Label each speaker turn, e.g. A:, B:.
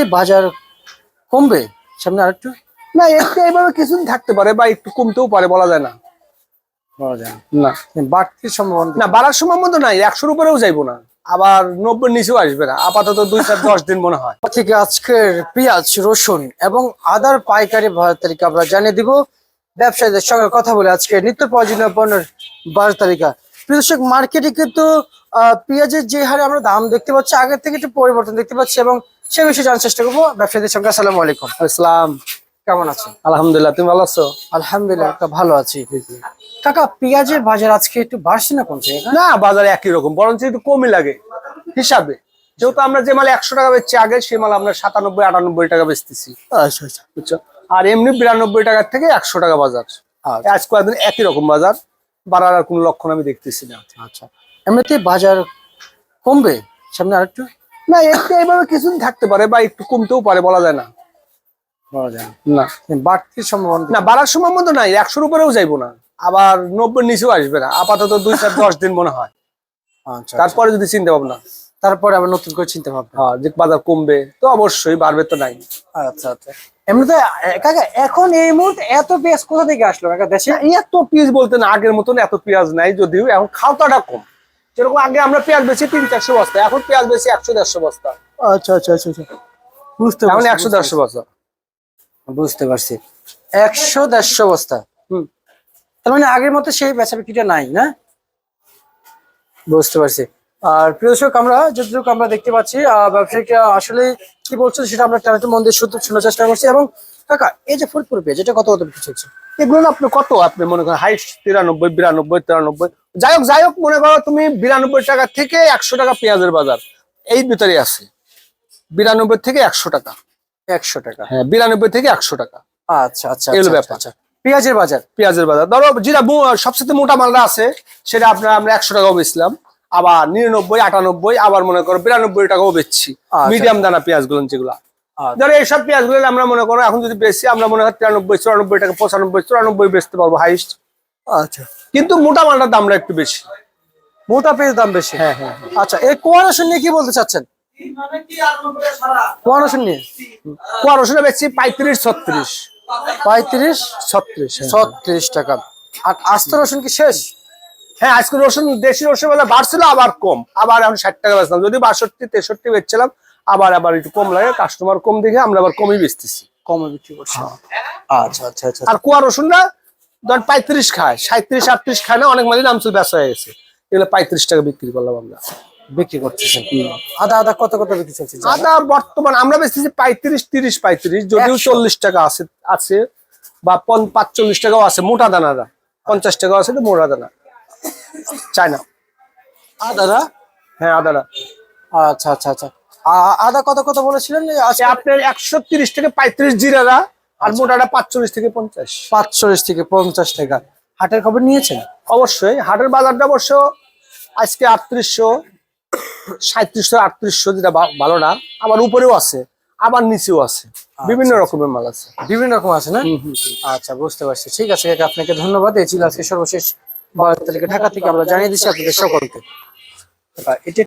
A: এমনিতে বাজার কমবে? সামনে আরেকটু?
B: না একটু এইভাবে কিছুদিন থাকতে পারে বা একটু কমতেও পারে বলা যায় না।
A: বলা যায়
B: না।
A: না। সম্ভাবনা
B: না বাড়ার সম্ভাবনা নাই একশোর উপরেও যাইবো না। আবার নব্বই নিচেও আসবে না আপাতত দুই চার দশ দিন মনে হয়।
A: থেকে আজকের পেঁয়াজ রসুন এবং আদার পাইকারি তালিকা আমরা জানিয়ে দিব। ব্যবসায়ীদের সঙ্গে কথা বলে আজকে নিত্য প্রয়োজনীয় পণ্যের বাজার তালিকা। দর্শক মার্কেটে কিন্তু আহ, পেঁয়াজের যে হারে আমরা দাম দেখতে পাচ্ছি আগের থেকে একটু পরিবর্তন দেখতে পাচ্ছি এবং সে বিষয়ে জানার চেষ্টা করব। ব্যবসায়ীদের সঙ্গে আসসালামু আলাইকুম।
B: ইসলাম
A: কেমন আছেন?
B: আলহামদুলিল্লাহ তুমি ভালো আছো?
A: আলহামদুলিল্লাহ ভালো আছি। কাকা পেঁয়াজের বাজার আজকে একটু বাড়ছে না কমছে?
B: না বাজারে একই রকম বরঞ্চ একটু কমই লাগে হিসাবে। যেহেতু আমরা যে মাল একশো টাকা বেচছি আগে সে মাল আমরা সাতানব্বই আটানব্বই টাকা বেচতেছি।
A: আচ্ছা আচ্ছা।
B: বুঝছ? আর এমনি বিরানব্বই টাকার থেকে একশো টাকা বাজার।
A: আচ্ছা।
B: আজ কয়েকদিন একই রকম বাজার বাড়ার আর কোনো লক্ষণ আমি দেখতেছি না।
A: আচ্ছা। এমনিতে বাজার কমবে? সামনে আরেকটু?
B: না একটু এইভাবে কিছুদিন থাকতে পারে বা একটু কমতেও পারে বলা যায় না।
A: বলা যায়
B: না।
A: বাড়তির সম্ভাবনা
B: না বাড়ার সম্ভাবনা নাই একশোর উপরেও যাইবো না। আবার নব্বই নিচেও আসবে না আপাতত দুই চার দশ দিন মনে হয়।
A: আচ্ছা
B: তারপরে যদি চিন্তা ভাবনা।
A: তারপরে আবার নতুন করে চিন্তা ভাবনা।
B: হ্যাঁ যে বাজার কমবে তো অবশ্যই বাড়বে তো নাই।
A: আচ্ছা আচ্ছা। এমনিতে কাকা এখন এই মুহূর্তে এত পেঁয়াজ কোথা থেকে আসলো কাকা দেশে?
B: এত পেঁয়াজ বলতে না আগের মতন এত পেঁয়াজ নাই যদিও এখন খাওয়াটা কম। যেরকম আগে আমরা পেঁয়াজ বেশি তিন চারশো বস্তা এখন পেঁয়াজ বেশি একশো দেড়শো বস্তা।
A: আচ্ছা আচ্ছা আচ্ছা আচ্ছা। বুঝতে পারছি,
B: একশো দেড়শো বস্তা।
A: বুঝতে পারছি। একশো দেড়শো বস্তা?
B: হুম।
A: তার মানে আগের মতো সেই বেচা বিক্রিটা নাই না? বুঝতে পারছি। আর প্রিয় দর্শক আমরা যতটুকু আমরা দেখতে পাচ্ছি আহ, ব্যবসায়িকরা আসলে কি বলছে সেটা আমরা টানাতে মন দিয়ে শোনার চেষ্টা করছি এবং কাকা এই যে ফুলপুর পেঁয়াজ এটা কত কত বিক্রি চলছে
B: এগুলো আপনি কত? আপনি মনে করেন হাইস্ট তিরানব্বই বিরানব্বই তিরানব্বই। যাই হোক যাই হোক মনে করো তুমি বিরানব্বই টাকা থেকে একশো টাকা পেঁয়াজের বাজার। এই ভিতরে আছে। বিরানব্বই থেকে একশো টাকা।
A: একশো টাকা।
B: হ্যাঁ বিরানব্বই থেকে একশো টাকা।
A: আচ্ছা আচ্ছা
B: এগুলো
A: আচ্ছা,
B: ব্যাপার।
A: আচ্ছা। পেঁয়াজের বাজার।
B: পেঁয়াজের বাজার। ধরো যেটা সবচেয়ে মোটা মালটা আছে সেটা আপনার আমরা একশো টাকাও বেচলাম। আবার নিরানব্বই আটানব্বই আবার মনে করো বিরানব্বই টাকাও বেচছি।
A: আচ্ছা।
B: মিডিয়াম দানা পেঁয়াজগুলো যেগুলো।
A: আচ্ছা।
B: ধরো এইসব পেঁয়াজগুলো আমরা মনে করো এখন যদি বেশি আমরা মনে হয় তিরানব্বই চুরানব্বই টাকা পঁচানব্বই চুরানব্বই বেচতে পারব হাইস্ট
A: আচ্ছা।
B: কিন্তু মোটা মালটার দামটা একটু বেশি।
A: মোটা পেঁয়াজ দাম বেশি।
B: হ্যাঁ হ্যাঁ
A: আচ্ছা এই কোয়া রসুন নিয়ে কি বলতে চাচ্ছেন? কোয়া রসুন নিয়ে?
B: কুয়া রসুনে বেচছি পঁয়ত্রিশ ছত্রিশ।
A: পঁয়ত্রিশ
B: ছত্রিশ
A: ছত্রিশ টাকা। আর আস্ত রসুন কি শেষ?
B: হ্যাঁ আজকে রসুন দেশি রসুন বেলা বাড়ছিল আবার কম। আবার এখন ষাট টাকা বেচলাম। যদি বাষট্টি তেষট্টি বেচছিলাম আবার আবার একটু কম লাগে কাস্টমার কম দেখে আমরা আবার কমই বেচতেছি।
A: কমে বিক্রি করছে। আচ্ছা আচ্ছা আচ্ছা।
B: আর কুয়া রসুনরা ধর পঁয়ত্রিশ খায় সাঁত্রিশ আটত্রিশ খায় না অনেক মাঝে নামচুল ব্যবসা হয়ে গেছে। এগুলো পঁয়ত্রিশ টাকা বিক্রি করলাম আমরা।
A: বিক্রি করতেছেন। আদা আদা কত কত বিক্রি চলছে?
B: আদা বর্তমান আমরা বেচতেছি পঁয়ত্রিশ তিরিশ পঁয়ত্রিশ যদিও চল্লিশ টাকা আছে আছে বা পাঁচচল্লিশ টাকাও আছে মোটা পঞ্চাশ টাকাও আছে তো মোটা দানা। চায়না। হ্যাঁ
A: আচ্ছা আচ্ছা আচ্ছা। আদা কত কত বলেছিলেন?
B: আপনার একশো তিরিশ থেকে পঁয়ত্রিশ জিরারা আর মোটাটা পাঁচচল্লিশ থেকে পঞ্চাশ।
A: পাঁচচল্লিশ থেকে পঞ্চাশ টাকা। হাটের খবর নিয়েছেন?
B: অবশ্যই হাটের বাজারটা অবশ্য আজকে আটত্রিশশো সাঁত্রিশশো আটত্রিশশো যেটা ভালো না আবার উপরেও আছে আবার নিচেও আছে। বিভিন্ন রকমের মাল আছে।
A: বিভিন্ন রকম আছে না? আচ্ছা বুঝতে পারছি। ঠিক আছে আপনাকে ধন্যবাদ। এই ছিল আজকে সর্বশেষ বাজার তালিকা। ঢাকা থেকে আমরা জানিয়ে দিচ্ছি আপনাদের সকলকে। এটা